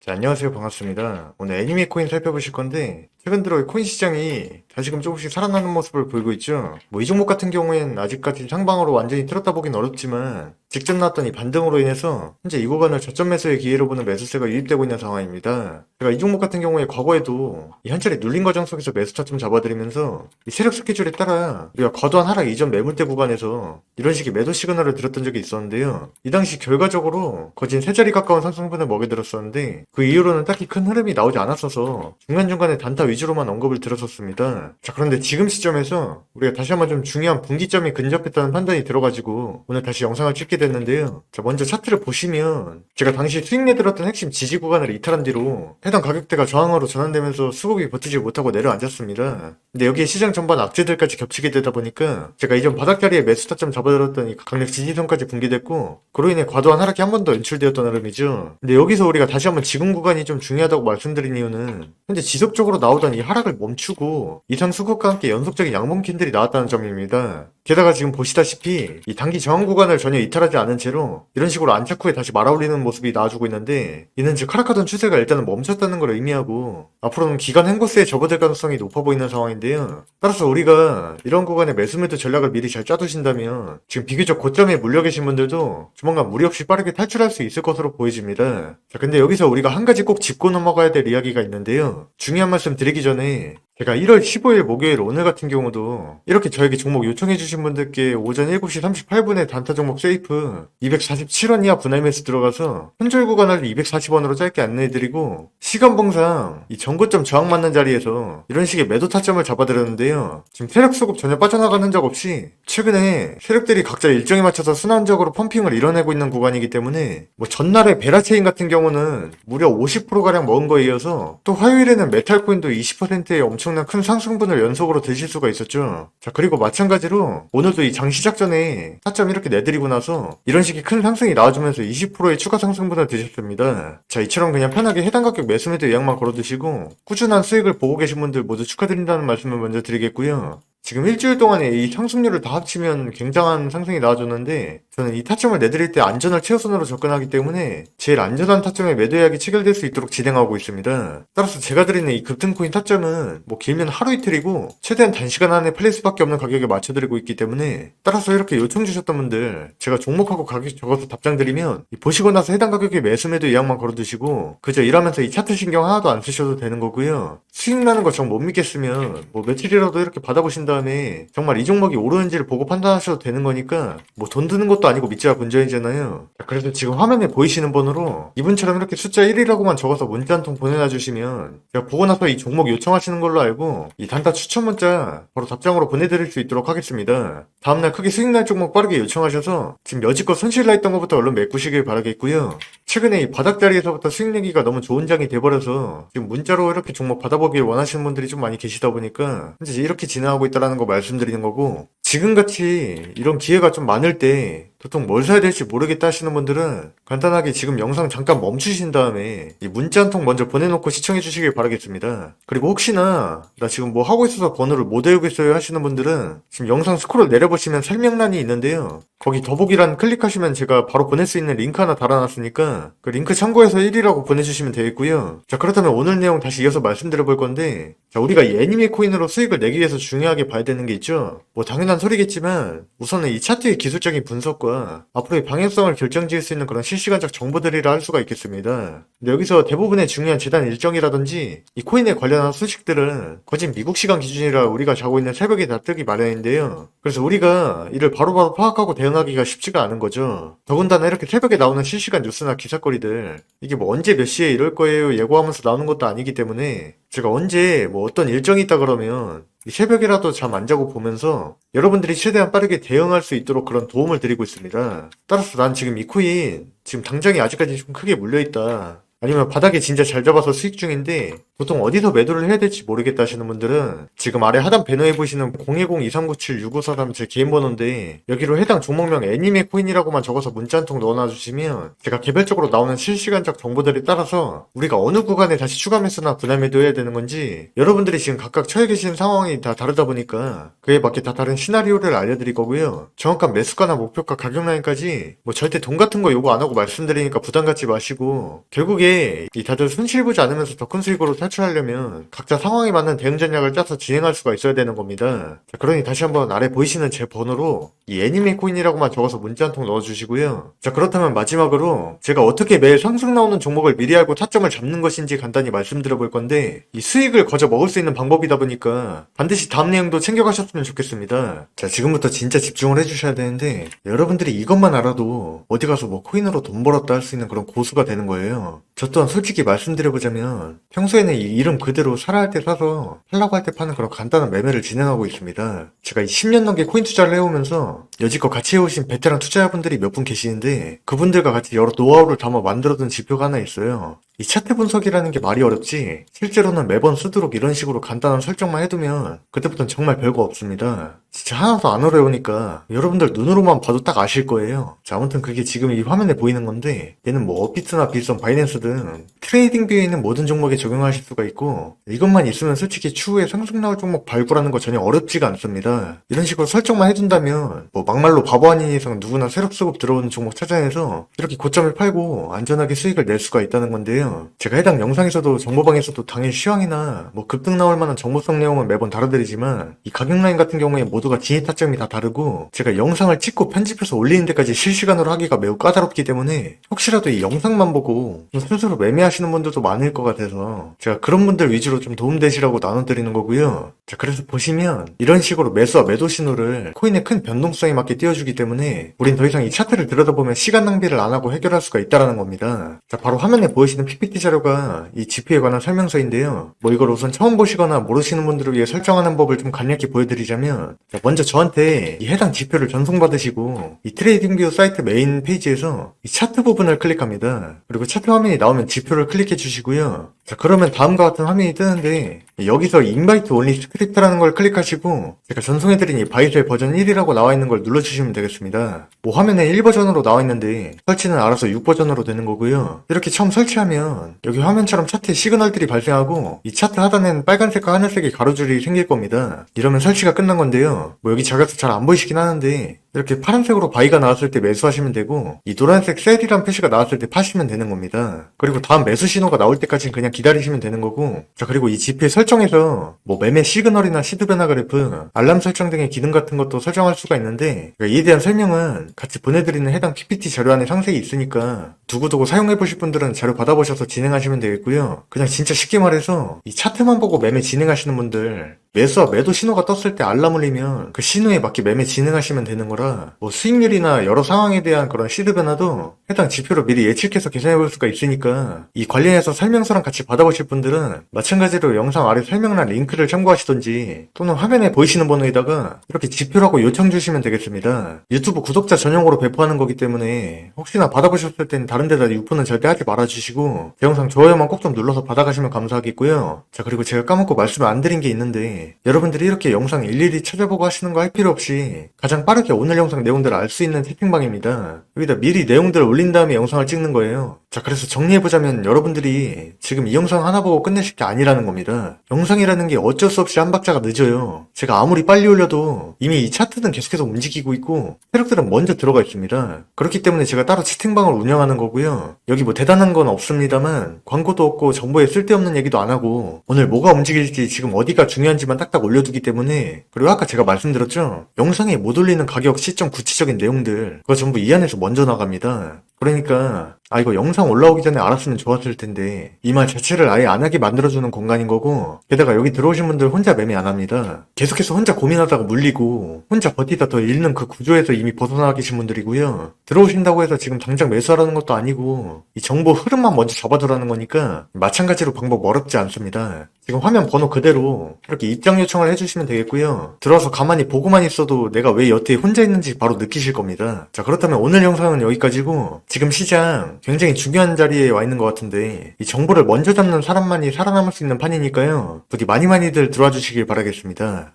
자, 안녕하세요. 반갑습니다. 오늘 애니메 코인 살펴보실 건데, 최근 들어 코인 시장이 다시금 조금씩 살아나는 모습을 보이고 있죠. 뭐 이 종목 같은 경우엔 아직까지 상방으로 완전히 틀었다 보긴 어렵지만, 직전 나왔던 이 반등으로 인해서 현재 이 구간을 저점 매수의 기회로 보는 매수세가 유입되고 있는 상황입니다. 제가 이 종목 같은 경우에 과거에도 이 한 차례 눌린 과정 속에서 매수 타점 잡아드리면서 이 세력 스케줄에 따라 우리가 과도한 하락 이전 매물대 구간에서 이런 식의 매도 시그널을 들었던 적이 있었는데요. 이 당시 결과적으로 거진 세 자리 가까운 상승분을 먹여들었었는데 그 이후로는 딱히 큰 흐름이 나오지 않았어서 중간중간에 단타 위주로만 언급을 들었었습니다. 자 그런데 지금 시점에서 우리가 다시 한번 좀 중요한 분기점이 근접했다는 판단이 들어가지고 오늘 다시 영상을 찍게 됐는데요. 자 먼저 차트를 보시면 제가 당시 수익 내들었던 핵심 지지 구간을 이탈한 뒤로 해당 가격대가 저항으로 전환되면서 수급이 버티지 못하고 내려앉았습니다. 근데 여기에 시장 전반 악재들까지 겹치게 되다 보니까 제가 이전 바닥자리에 매수 타점 잡아들었던 이 강력 지지선까지 붕괴됐고 그로 인해 과도한 하락이 한 번 더 연출되었던 흐름이죠. 근데 여기서 우리가 다시 한번 지금 구간이 좀 중요하다고 말씀드린 이유는 현재 지속적으로 나오던 이 하락을 멈추고 이상 수급과 함께 연속적인 양봉 캔들이 나왔다는 점입니다. 게다가 지금 보시다시피 이 단기 저항 구간을 전혀 이탈하지 않은 채로 이런 식으로 안착 후에 다시 말아올리는 모습이 나와주고 있는데 이는 즉 하락하던 추세가 일단은 멈췄다는 걸 의미하고 앞으로는 기간 행보세에 접어들 가능성이 높아 보이는 상황인데요. 따라서 우리가 이런 구간에 매수매도 전략을 미리 잘 짜두신다면 지금 비교적 고점에 물려 계신 분들도 조만간 무리 없이 빠르게 탈출할 수 있을 것으로 보여집니다. 자, 근데 여기서 우리가 한 가지 꼭 짚고 넘어가야 될 이야기가 있는데요. 중요한 말씀 드리기 전에 제가 1월 15일 목요일 오늘 같은 경우도 이렇게 저에게 종목 요청해 주신 분들께 오전 7시 38분에 단타 종목 세이프 247원 이하 분할 매수 들어가서 현절 구간을 240원으로 짧게 안내해 드리고 시간봉상 이 전고점 저항 맞는 자리에서 이런 식의 매도 타점을 잡아드렸는데요. 지금 세력 수급 전혀 빠져나가는 흔적 없이 최근에 세력들이 각자 일정에 맞춰서 순환적으로 펌핑을 이뤄내고 있는 구간이기 때문에 뭐 전날에 베라체인 같은 경우는 무려 50%가량 먹은 거에 이어서 또 화요일에는 메탈코인도 20%의 엄청 난 큰 상승분을 연속으로 드실 수가 있었죠. 자 그리고 마찬가지로 오늘도 이 장 시작 전에 타점 이렇게 내드리고 나서 이런 식의 큰 상승이 나와주면서 20%의 추가 상승분을 드셨습니다. 자 이처럼 그냥 편하게 해당 가격 매수매도 예약만 걸어두시고 꾸준한 수익을 보고 계신 분들 모두 축하드린다는 말씀을 먼저 드리겠고요. 지금 일주일 동안에 이 상승률을 다 합치면 굉장한 상승이 나와줬는데 저는 이 타점을 내드릴 때 안전을 최우선으로 접근하기 때문에 제일 안전한 타점에 매도 예약이 체결될 수 있도록 진행하고 있습니다. 따라서 제가 드리는 이 급등코인 타점은 뭐 길면 하루 이틀이고 최대한 단시간 안에 팔릴 수밖에 없는 가격에 맞춰드리고 있기 때문에 따라서 이렇게 요청 주셨던 분들 제가 종목하고 가격 적어서 답장 드리면 이 보시고 나서 해당 가격에 매수 매도 예약만 걸어두시고 그저 일하면서 이 차트 신경 하나도 안 쓰셔도 되는 거고요. 수익 나는 거 정 못 믿겠으면 뭐 며칠이라도 이렇게 받아보신 다 음에 정말 이 종목이 오르는지를 보고 판단하셔도 되는 거니까 뭐 돈 드는 것도 아니고 믿지가 본전이잖아요. 자, 그래서 지금 화면에 보이시는 번호로 이분처럼 이렇게 숫자 1이라고만 적어서 문자 한 통 보내놔 주시면 제가 보고 나서 이 종목 요청하시는 걸로 알고 이 단타 추천 문자 바로 답장으로 보내드릴 수 있도록 하겠습니다. 다음날 크게 수익 날 종목 빠르게 요청하셔서 지금 여지껏 손실 나 있던 것부터 얼른 메꾸시길 바라겠고요. 최근에 이 바닥자리에서부터 수익 내기가 너무 좋은 장이 돼버려서 지금 문자로 이렇게 종목 받아보길 원하시는 분들이 좀 많이 계시다 보니까 현재 이렇게 진행하고 있다라는 거 말씀드리는 거고 지금같이 이런 기회가 좀 많을 때 보통 뭘 사야 될지 모르겠다 하시는 분들은 간단하게 지금 영상 잠깐 멈추신 다음에 이 문자 한 통 먼저 보내놓고 시청해 주시길 바라겠습니다. 그리고 혹시나 나 지금 뭐 하고 있어서 번호를 못 외우겠어요 하시는 분들은 지금 영상 스크롤 내려보시면 설명란이 있는데요. 거기 더보기란 클릭하시면 제가 바로 보낼 수 있는 링크 하나 달아놨으니까 그 링크 참고해서 1이라고 보내주시면 되겠고요. 자 그렇다면 오늘 내용 다시 이어서 말씀드려 볼 건데 자 우리가 이 애니메 코인으로 수익을 내기 위해서 중요하게 봐야 되는 게 있죠. 뭐 당연한 소리겠지만 우선은 이 차트의 기술적인 분석과 앞으로의 방향성을 결정지을 수 있는 그런 실시간적 정보들이라 할 수가 있겠습니다. 근데 여기서 대부분의 중요한 재단 일정이라든지 이 코인에 관련한 소식들은 거진 미국 시간 기준이라 우리가 자고 있는 새벽에 다 뜨기 마련인데요. 그래서 우리가 이를 바로바로 파악하고 대응하기가 쉽지가 않은 거죠. 더군다나 이렇게 새벽에 나오는 실시간 뉴스나 기사거리들 이게 뭐 언제 몇 시에 이럴 거예요 예고하면서 나오는 것도 아니기 때문에 제가 언제 뭐 어떤 일정이 있다 그러면 이 새벽이라도 잠 안 자고 보면서 여러분들이 최대한 빠르게 대응할 수 있도록 그런 도움을 드리고 있습니다. 따라서 난 지금 이 코인 지금 당장이 아직까지 좀 크게 물려있다. 아니면 바닥에 진짜 잘 잡아서 수익 중인데 보통 어디서 매도를 해야 될지 모르겠다 하시는 분들은 지금 아래 하단 배너에 보시는 010-2397-6543 제 개인 번호인데 여기로 해당 종목명 애니메 코인이라고만 적어서 문자 한 통 넣어놔 주시면 제가 개별적으로 나오는 실시간적 정보들에 따라서 우리가 어느 구간에 다시 추가 매수나 분할 매도해야 되는 건지 여러분들이 지금 각각 처해 계신 상황이 다 다르다 보니까 그에 맞게 다 다른 시나리오를 알려드릴 거고요. 정확한 매수가나 목표가 가격 라인까지 뭐 절대 돈 같은 거 요구 안 하고 말씀드리니까 부담 갖지 마시고 결국에 이 다들 손실 보지 않으면서 더 큰 수익으로 탈출하려면 각자 상황에 맞는 대응 전략을 짜서 진행할 수가 있어야 되는 겁니다. 자, 그러니 다시 한번 아래 보이시는 제 번호로 이 애니메 코인이라고만 적어서 문자 한 통 넣어주시고요. 자, 그렇다면 마지막으로 제가 어떻게 매일 상승 나오는 종목을 미리 알고 타점을 잡는 것인지 간단히 말씀드려 볼 건데 이 수익을 거저 먹을 수 있는 방법이다 보니까 반드시 다음 내용도 챙겨가셨으면 좋겠습니다. 자, 지금부터 진짜 집중을 해주셔야 되는데 여러분들이 이것만 알아도 어디 가서 뭐 코인으로 돈 벌었다 할 수 있는 그런 고수가 되는 거예요. 저 또한 솔직히 말씀드려보자면 평소에는 이 이름 그대로 사라 할 때 사서 팔라고 할 때 파는 그런 간단한 매매를 진행하고 있습니다. 제가 이 10년 넘게 코인 투자를 해오면서 more 여지껏 같이 해오신 베테랑 투자자분들이 몇 분 계시는데 그분들과 같이 여러 노하우를 담아 만들어둔 지표가 하나 있어요. 이 차트 분석이라는 게 말이 어렵지 실제로는 매번 쓰도록 이런 식으로 간단한 설정만 해두면 그때부터는 정말 별거 없습니다. 진짜 하나도 안 어려우니까 여러분들 눈으로만 봐도 딱 아실 거예요. 자 아무튼 그게 지금 이 화면에 보이는 건데 얘는 뭐 업비트나 빌선, 바이낸스 등 트레이딩 뷰에 있는 모든 종목에 적용하실 수가 있고 이것만 있으면 솔직히 추후에 상승 나올 종목 발굴하는 거 전혀 어렵지가 않습니다. 이런 식으로 설정만 해둔다면 뭐 막말로 바보 아닌 이상 누구나 새록새록 들어오는 종목 찾아내서 이렇게 고점을 팔고 안전하게 수익을 낼 수가 있다는 건데요. 제가 해당 영상에서도 정보방에서도 당일 시황이나 뭐 급등 나올 만한 정보성 내용은 매번 다뤄드리지만 이 가격 라인 같은 경우에 모두가 진입 타점이 다 다르고 제가 영상을 찍고 편집해서 올리는 데까지 실시간으로 하기가 매우 까다롭기 때문에 혹시라도 이 영상만 보고 좀 스스로 매매하시는 분들도 많을 것 같아서 제가 그런 분들 위주로 좀 도움되시라고 나눠드리는 거고요. 자 그래서 보시면 이런 식으로 매수와 매도 신호를 코인의 큰 변동성에 맞게 띄워주기 때문에 우린 더 이상 이 차트를 들여다보면 시간 낭비를 안 하고 해결할 수가 있다라는 겁니다. 자 바로 화면에 보이시는 PPT 자료가 이 지표에 관한 설명서인데요. 뭐 이걸 우선 처음 보시거나 모르시는 분들을 위해 설정하는 법을 좀 간략히 보여드리자면 자, 먼저 저한테 이 해당 지표를 전송받으시고 이 트레이딩뷰 사이트 메인 페이지에서 이 차트 부분을 클릭합니다. 그리고 차트 화면이 나오면 지표를 클릭해 주시고요. 자 그러면 다음과 같은 화면이 뜨는데 여기서 인바이트 온리 스크립트라는 걸 클릭하시고 제가 전송해드린 이 바이셀 버전 1이라고 나와 있는 걸 눌러주시면 되겠습니다. 뭐 화면에 1버전으로 나와 있는데 설치는 알아서 6버전으로 되는 거고요. 이렇게 처음 설치하면 여기 화면처럼 차트에 시그널들이 발생하고 이 차트 하단에는 빨간색과 하늘색의 가로줄이 생길 겁니다. 이러면 설치가 끝난 건데요. 뭐 여기 작아서 잘 안 보이시긴 하는데 이렇게 파란색으로 바이가 나왔을 때 매수하시면 되고 이 노란색 셀이란 표시가 나왔을 때 파시면 되는 겁니다. 그리고 다음 매수 신호가 나올 때까지는 그냥 기다리시면 되는 거고 자 그리고 이 지표에 설정해서 뭐 매매 시그널이나 시드 변화 그래프 알람 설정 등의 기능 같은 것도 설정할 수가 있는데 그러니까 이에 대한 설명은 같이 보내드리는 해당 PPT 자료 안에 상세히 있으니까 두고두고 사용해 보실 분들은 자료 받아보셔서 진행하시면 되겠고요. 그냥 진짜 쉽게 말해서 이 차트만 보고 매매 진행하시는 분들 매수와 매도 신호가 떴을 때 알람 울리면 그 신호에 맞게 매매 진행하시면 되는 거라 뭐 수익률이나 여러 상황에 대한 그런 시드 변화도 해당 지표로 미리 예측해서 계산해 볼 수가 있으니까 이 관련해서 설명서랑 같이 받아보실 분들은 마찬가지로 영상 아래 설명란 링크를 참고하시던지 또는 화면에 보이시는 번호에다가 이렇게 지표라고 요청 주시면 되겠습니다. 유튜브 구독자 전용으로 배포하는 거기 때문에 혹시나 받아보셨을 땐 다른 데다 유포는 절대 하지 말아주시고 제 영상 좋아요만 꼭 좀 눌러서 받아가시면 감사하겠고요. 자 그리고 제가 까먹고 말씀을 안 드린 게 있는데 여러분들이 이렇게 영상 일일이 찾아보고 하시는 거 할 필요 없이 가장 빠르게 오늘 영상 내용들을 알 수 있는 채팅방입니다. 여기다 미리 내용들을 올린 다음에 영상을 찍는 거예요. 자 그래서 정리해보자면 여러분들이 지금 이 영상 하나 보고 끝내실 게 아니라는 겁니다. 영상이라는 게 어쩔 수 없이 한 박자가 늦어요. 제가 아무리 빨리 올려도 이미 이 차트는 계속해서 움직이고 있고 세력들은 먼저 들어가 있습니다. 그렇기 때문에 제가 따로 채팅방을 운영하는 거고요. 여기 뭐 대단한 건 없습니다만 광고도 없고 정보에 쓸데없는 얘기도 안 하고 오늘 뭐가 움직일지 지금 어디가 중요한지만 딱딱 올려두기 때문에 그리고 아까 제가 말씀드렸죠. 영상에 못 올리는 가격, 시점, 구체적인 내용들 그거 전부 이 안에서 먼저 나갑니다. 그러니까 아 이거 영상 올라오기 전에 알았으면 좋았을 텐데 이 말 자체를 아예 안 하게 만들어주는 공간인 거고 게다가 여기 들어오신 분들 혼자 매매 안 합니다. 계속해서 혼자 고민하다가 물리고 혼자 버티다 더 잃는 그 구조에서 이미 벗어나 계신 분들이고요. 들어오신다고 해서 지금 당장 매수하라는 것도 아니고 이 정보 흐름만 먼저 잡아두라는 거니까 마찬가지로 방법 어렵지 않습니다. 지금 화면 번호 그대로 이렇게 입장 요청을 해주시면 되겠고요. 들어와서 가만히 보고만 있어도 내가 왜 여태에 혼자 있는지 바로 느끼실 겁니다. 자 그렇다면 오늘 영상은 여기까지고 지금 시장 굉장히 중요한 자리에 와 있는 것 같은데 이 정보를 먼저 잡는 사람만이 살아남을 수 있는 판이니까요. 부디 많이 많이들 들어와 주시길 바라겠습니다.